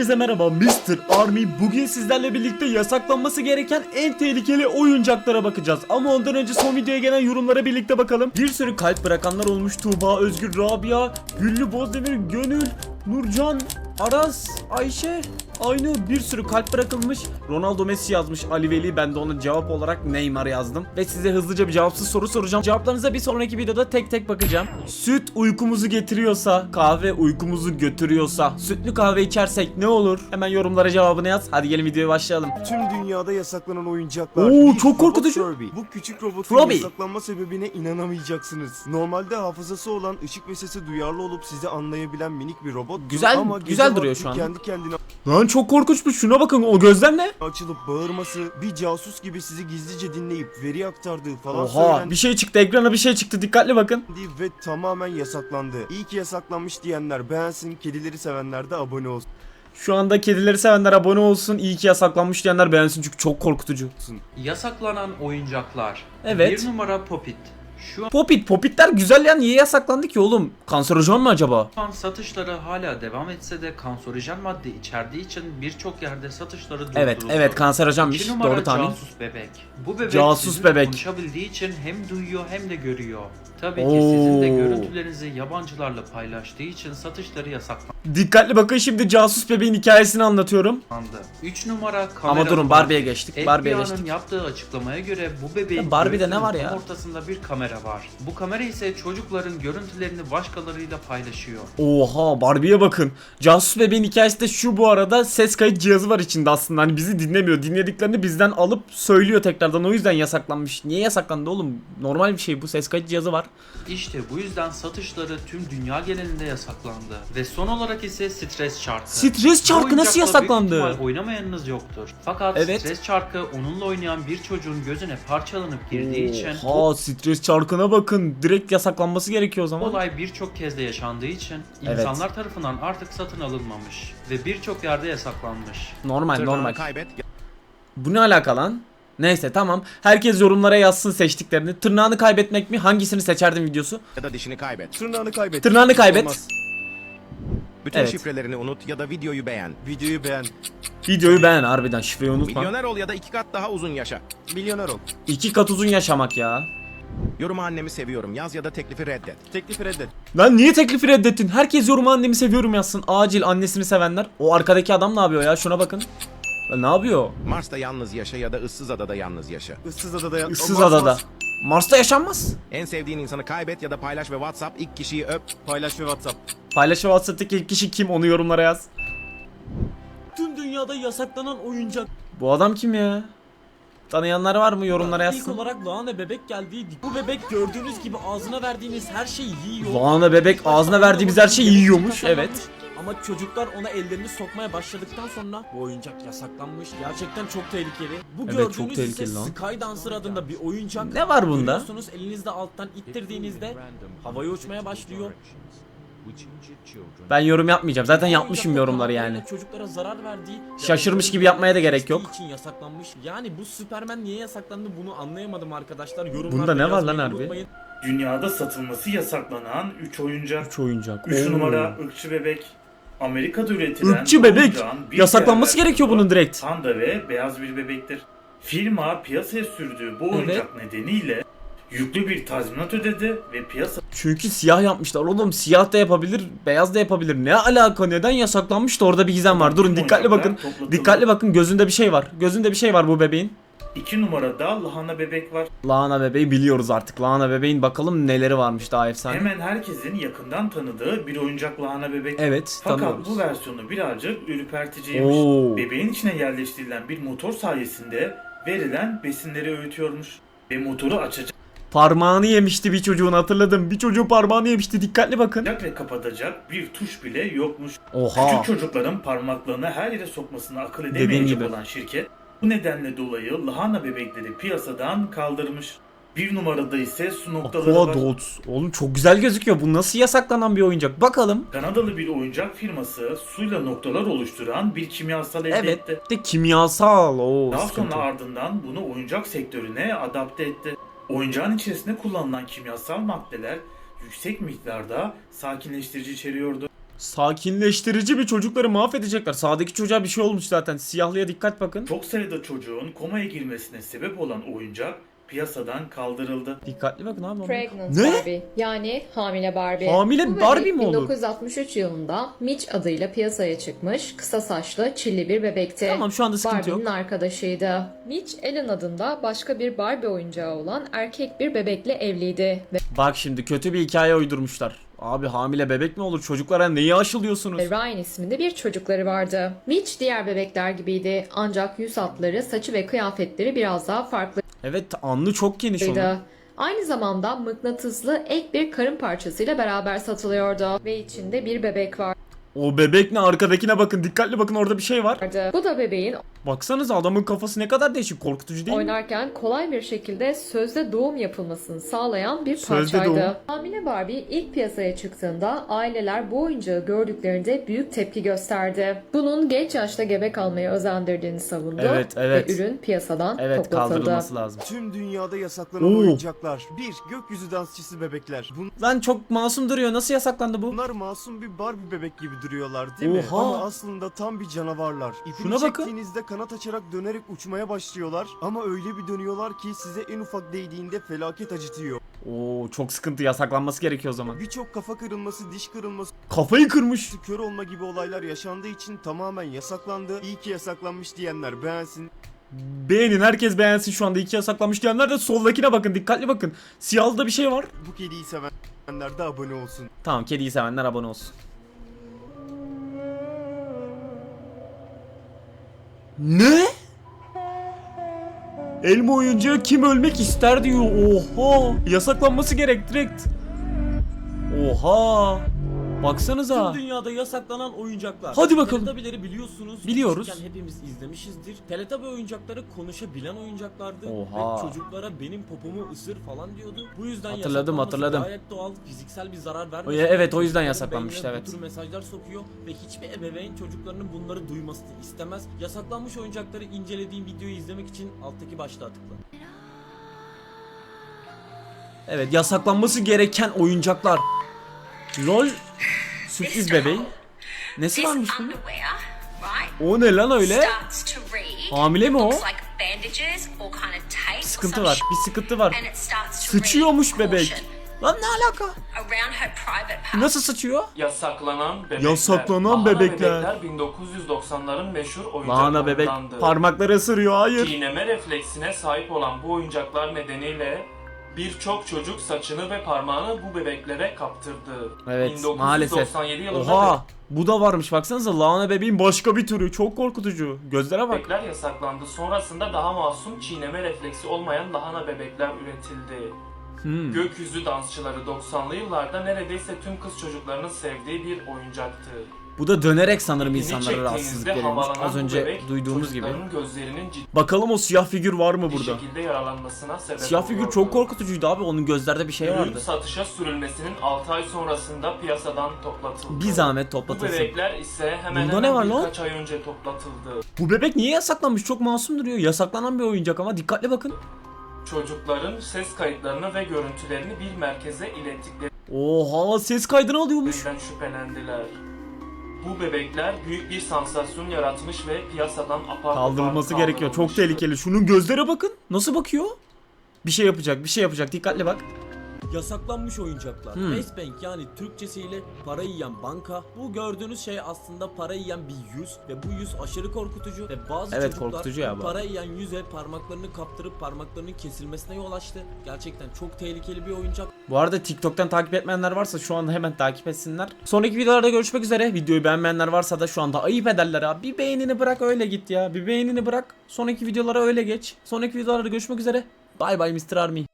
Hepinize merhaba Mr. Army. Bugün sizlerle birlikte yasaklanması gereken en tehlikeli oyuncaklara bakacağız. Ama ondan önce son videoya gelen yorumlara birlikte bakalım. Bir sürü kalp bırakanlar olmuş. Tuğba, Özgür, Rabia, Güllü, Bozdemir, Gönül, Nurcan, Aras, Ayşe, Aynur bir sürü kalp bırakılmış Ronaldo Messi yazmış Ali Veli ben de ona cevap olarak Neymar yazdım Ve size hızlıca bir cevapsız soru soracağım Cevaplarınıza bir sonraki videoda tek tek bakacağım Süt uykumuzu getiriyorsa Kahve uykumuzu götürüyorsa Sütlü kahve içersek ne olur? Hemen yorumlara cevabını yaz Hadi gelin videoya başlayalım Tüm dünyada yasaklanan oyuncaklar. Oo, çok korkutucu. Furby. Bu küçük robotun Furby. yasaklanma sebebine inanamayacaksınız. Normalde hafızası olan, ışık ve sese duyarlı olup sizi anlayabilen minik bir robot. Güzel- Ama gece güzel duruyor şu an. Kendi kendine Lan çok korkunçmuş şuna bakın o gözler ne? açılıp bağırması, bir casus gibi sizi gizlice dinleyip veri aktardığı falan Oha bir şey çıktı ekrana bir şey çıktı dikkatli bakın ve tamamen yasaklandı. İyi ki yasaklanmış diyenler beğensin, kedileri sevenler de abone olsun. Şu anda kedileri sevenler abone olsun iyi ki yasaklanmış diyenler beğensin çünkü çok korkutucu Yasaklanan oyuncaklar. Evet. Bir numara Popit. Şu Popit popitler güzel ya niye yasaklandı ki oğlum? Kanserojen mi acaba? an satışları hala devam etse de kanserojen madde içerdiği için birçok yerde satışları durduruldu. Evet evet kanserojenmiş İki numara doğru tahmin. casus bebek. Bu bebek Casus sizinle bebek. konuşabildiği için hem duyuyor hem de görüyor. Tabii ki sizin de Oo. görüntülerinizi yabancılarla paylaştığı için satışları yasaklandı. Dikkatli bakın şimdi casus bebeğin hikayesini anlatıyorum. 3 numara kamera. Ama durun Barbie'ye geçtik Barbie'ye FBI'nin geçtik. yaptığı açıklamaya göre bu bebeğin Ya Barbie'de ne var ya? tam ortasında bir kamera var. Bu kamera ise çocukların görüntülerini başkalarıyla paylaşıyor. Oha Barbie'ye bakın. Casus bebeğin hikayesi de şu bu arada ses kayıt cihazı var içinde aslında. Hani bizi dinlemiyor. Dinlediklerini bizden alıp söylüyor tekrardan. O yüzden yasaklanmış. Niye yasaklandı oğlum? Normal bir şey bu ses kayıt cihazı var. İşte bu yüzden satışları tüm dünya genelinde yasaklandı. Ve son olarak ise stres çarkı. Stres çarkı nasıl büyük yasaklandı? ihtimal oynamayanınız yoktur. Fakat Evet. stres çarkı onunla oynayan bir çocuğun gözüne parçalanıp girdiği için Oha stres çarkına bakın. Direkt yasaklanması gerekiyor o zaman. olay birçok kez de yaşandığı için Evet. insanlar tarafından artık satın alınmamış ve birçok yerde yasaklanmış. Normal Tırnağını normal. kaybet Bu ne alaka lan? Neyse tamam. Herkes yorumlara yazsın seçtiklerini. Tırnağını kaybetmek mi? Hangisini seçerdin videosu? ya da dişini kaybet. Tırnağını kaybet. Tırnağını kaybet. Olmaz. Bütün Evet. şifrelerini unut ya da videoyu beğen. Videoyu beğen. Videoyu beğen harbiden şifreyi unutma. Milyoner ol ya da iki kat daha uzun yaşa. Milyoner ol. İki kat uzun yaşamak ya. Yoruma annemi seviyorum yaz ya da teklifi reddet. Teklifi reddet. Lan niye teklifi reddettin? Herkes yoruma annemi seviyorum yazsın. Acil annesini sevenler. O arkadaki adam ne yapıyor ya? Şuna bakın. Lan ne yapıyor? Mars'ta yalnız yaşa ya da ıssız adada yalnız yaşa. Issız adada yan. Issız adada. olmaz. Mars'ta yaşanmaz. En sevdiğin insanı kaybet ya da paylaş ve WhatsApp ilk kişiyi öp. Paylaş ve WhatsApp. Paylaş ve WhatsApp'taki ilk kişi kim onu yorumlara yaz. Tüm dünyada yasaklanan oyuncak. Bu adam kim ya? Tanıyanlar var mı yorumlara yazsın. İlk olarak Lahana bebek geldi. Bu bebek gördüğünüz gibi ağzına verdiğiniz her şeyi yiyor. Lahana bebek ağzına verdiğimiz her şeyi yiyormuş. Evet. Ama çocuklar ona ellerini sokmaya başladıktan sonra bu oyuncak yasaklanmış. Gerçekten çok tehlikeli. Bu Evet, gördüğünüz çok tehlikeli ise lan. Skydancer adında bir oyuncak. Ne var bunda? Görüyorsunuz elinizde alttan ittirdiğinizde havaya uçmaya başlıyor. Ben yorum yapmayacağım. Zaten yapmışım yorumları yani. Çocuklara zarar verdiği ve Şaşırmış gibi yapmaya da gerek yok. için yasaklanmış. Yani bu Superman niye yasaklandı bunu anlayamadım arkadaşlar. Yorumlarda Bunda ne var lan harbi? Dünyada satılması yasaklanan 3 oyuncak. 3 oyuncak. 3 Oo. numara ırkçı bebek. Amerika'da üretilen Irkçı bebek. oyuncağın bir Yasaklanması gerekiyor bunun direkt. Panda ve beyaz bir bebektir. Firma piyasaya sürdüğü bu oyuncak nedeniyle yüklü bir tazminat ödedi ve piyasa Çünkü siyah yapmışlar oğlum. Siyah da yapabilir, beyaz da yapabilir. Ne alaka? Neden yasaklanmış da orada bir gizem var. Durun dikkatli bakın. Dikkatli bakın gözünde bir şey var. Gözünde bir şey var bu bebeğin. 2 numarada lahana bebek var. Lahana bebeği biliyoruz artık. Lahana bebeğin bakalım neleri varmış daha efsane. Hemen herkesin yakından tanıdığı bir oyuncak lahana bebek. Evet Fakat tanıyoruz. bu versiyonu birazcık ürperticiymiş. Oo. Bebeğin içine yerleştirilen bir motor sayesinde verilen besinleri öğütüyormuş. Ve motoru açacak Parmağını yemişti bir çocuğun hatırladım. Bir çocuğun parmağını yemişti dikkatli bakın. ve kapatacak bir tuş bile yokmuş. Oha. Küçük çocukların parmaklarını her yere sokmasını akıl Dediğin edemeyecek gibi. olan şirket bu nedenle dolayı lahana bebekleri piyasadan kaldırmış. Bir numarada ise su noktaları Aqua var. Dots. Oğlum çok güzel gözüküyor. Bu nasıl yasaklanan bir oyuncak? Bakalım. Kanadalı bir oyuncak firması suyla noktalar oluşturan bir kimyasal elde Evet. etti. De kimyasal. Oo, Daha sıkıntı. sonra ardından bunu oyuncak sektörüne adapte etti. Oyuncağın içerisinde kullanılan kimyasal maddeler yüksek miktarda sakinleştirici içeriyordu. Sakinleştirici bir çocukları mahvedecekler. Sağdaki çocuğa bir şey olmuş zaten. Siyahlıya dikkat bakın. Çok sayıda çocuğun komaya girmesine sebep olan oyuncak piyasadan kaldırıldı. Dikkatli bakın abi. Pregnant Ne? Barbie yani hamile Barbie. Hamile Bu Barbie bebek mi olur? 1963 yılında Mitch adıyla piyasaya çıkmış kısa saçlı çilli bir bebekti. Tamam şu anda sıkıntı yok. Barbie'nin arkadaşıydı. Mitch Ellen adında başka bir Barbie oyuncağı olan erkek bir bebekle evliydi ve Bak şimdi kötü bir hikaye uydurmuşlar. Abi hamile bebek mi olur? Çocuklara neyi aşılıyorsunuz? Ryan isminde bir çocukları vardı. Mitch diğer bebekler gibiydi ancak yüz hatları, saçı ve kıyafetleri biraz daha farklıydı. Evet anlı çok geniş onun. Aynı zamanda mıknatıslı ek bir karın parçasıyla beraber satılıyordu ve içinde bir bebek O bebek ne arkadakine bakın dikkatli bakın orada bir şey var. vardı. Bu da bebeğin Baksanıza adamın kafası ne kadar değişik korkutucu değil mi? oynarken kolay bir şekilde sözde doğum yapılmasını sağlayan bir Sözde parçaydı. doğum. Hamile Barbie ilk piyasaya çıktığında aileler bu oyuncağı gördüklerinde büyük tepki gösterdi. Bunun genç yaşta gebe kalmaya özendirdiğini savundu Evet, evet. ve ürün piyasadan Evet toplatıldı. kaldırılması lazım. Tüm dünyada yasaklanan Oo. oyuncaklar. 1. Gökyüzü dansçısı bebekler. Lan çok masum duruyor. Nasıl yasaklandı bu? Bunlar masum bir Barbie bebek gibi duruyorlar değil mi? Oha. Ama aslında tam bir canavarlar. İpini Şuna bakın. çektiğinizde kanat açarak dönerek uçmaya başlıyorlar. Ama öyle bir dönüyorlar ki size en ufak değdiğinde felaket acıtıyor. Oo çok sıkıntı yasaklanması gerekiyor o zaman. Birçok kafa kırılması, diş kırılması, Kafayı kırmış. kör olma gibi olaylar yaşandığı için tamamen yasaklandı. İyi ki yasaklanmış diyenler beğensin. Beğenin herkes beğensin şu anda iki yasaklanmış diyenler de soldakine bakın dikkatli bakın. Siyahlı da bir şey var. Bu kediyi sevenler de abone olsun. Tamam kediyi sevenler abone olsun. Ne? Elma oyuncağı kim ölmek ister diyor. Oha. Yasaklanması gerek direkt. Oha. Baksanıza. Tüm dünyada yasaklanan oyuncaklar. Hadi bakalım. Teletubby'leri biliyorsunuz. Biliyoruz. Küçükken hepimiz izlemişizdir. Teletubby oyuncakları konuşabilen oyuncaklardı. Oha. Ve çocuklara benim popomu ısır falan diyordu. Bu yüzden Hatırladım, hatırladım. Gayet doğal, fiziksel bir zarar vermiyor. evet, o yüzden yasaklanmıştı, evet. Bu tür mesajlar sokuyor ve hiçbir ebeveyn çocuklarının bunları duymasını istemez. Yasaklanmış oyuncakları incelediğim videoyu izlemek için alttaki başlığa tıkla. Evet yasaklanması gereken oyuncaklar. LOL sürpriz bebeği. Nesi varmış bunun? O ne lan öyle? Hamile mi o? Sıkıntı var. Bir sıkıntı var. Sıçıyormuş bebek. Lan ne alaka? Nasıl sıçıyor? Yasaklanan bebekler. Yasaklanan Lahana bebekler. 1990'ların meşhur Lahana bebek oyuncaklarındandı. parmakları ısırıyor hayır. Çiğneme refleksine sahip olan bu oyuncaklar nedeniyle birçok çocuk saçını ve parmağını bu bebeklere kaptırdı. Evet 1997 maalesef. yılında Oha bu da varmış baksanıza lahana bebeğin başka bir türü çok korkutucu. Gözlere bak. bebekler yasaklandı. Sonrasında daha masum çiğneme refleksi olmayan lahana bebekler üretildi. Hmm. Gökyüzü dansçıları 90'lı yıllarda neredeyse tüm kız çocuklarının sevdiği bir oyuncaktı. Bu da dönerek sanırım insanlara rahatsızlık veriyormuş. Az bu önce bebek, duyduğumuz gibi. gözlerinin ciddi Bakalım o siyah figür var mı burada? şekilde yaralanmasına sebep Siyah figür oluyordu. çok korkutucuydu abi. Onun gözlerde bir şey Ürün vardı. satışa sürülmesinin 6 ay sonrasında piyasadan toplatıldı. Bir zahmet Bu toplatılsın. bebekler ise hemen Bunda hemen ne var lan? birkaç ay önce toplatıldı. Bu bebek niye yasaklanmış? Çok masum duruyor. Yasaklanan bir oyuncak ama dikkatli bakın. Çocukların ses kayıtlarını ve görüntülerini bir merkeze ilettiklerinden Oha ses kaydını alıyormuş. şüphelendiler. Bu bebekler büyük bir sansasyon yaratmış ve piyasadan apar Kaldırılması gerekiyor. Çok kaldırılmıştı. tehlikeli. Şunun gözlere bakın. Nasıl bakıyor? Bir şey yapacak, bir şey yapacak. Dikkatli bak. Yasaklanmış oyuncaklar. Hmm. Bank yani Türkçesiyle para yiyen banka. Bu gördüğünüz şey aslında para yiyen bir yüz ve bu yüz aşırı korkutucu ve bazı Evet, çocuklar ya bu. para yiyen yüze parmaklarını kaptırıp parmaklarının kesilmesine yol açtı. Gerçekten çok tehlikeli bir oyuncak. Bu arada TikTok'tan takip etmeyenler varsa şu anda hemen takip etsinler. Sonraki videolarda görüşmek üzere. Videoyu beğenmeyenler varsa da şu anda ayıp ederler abi. Bir beğenini bırak öyle git ya. Bir beğenini bırak. Sonraki videolara öyle geç. Sonraki videolarda görüşmek üzere. Bay bay Mr. Army.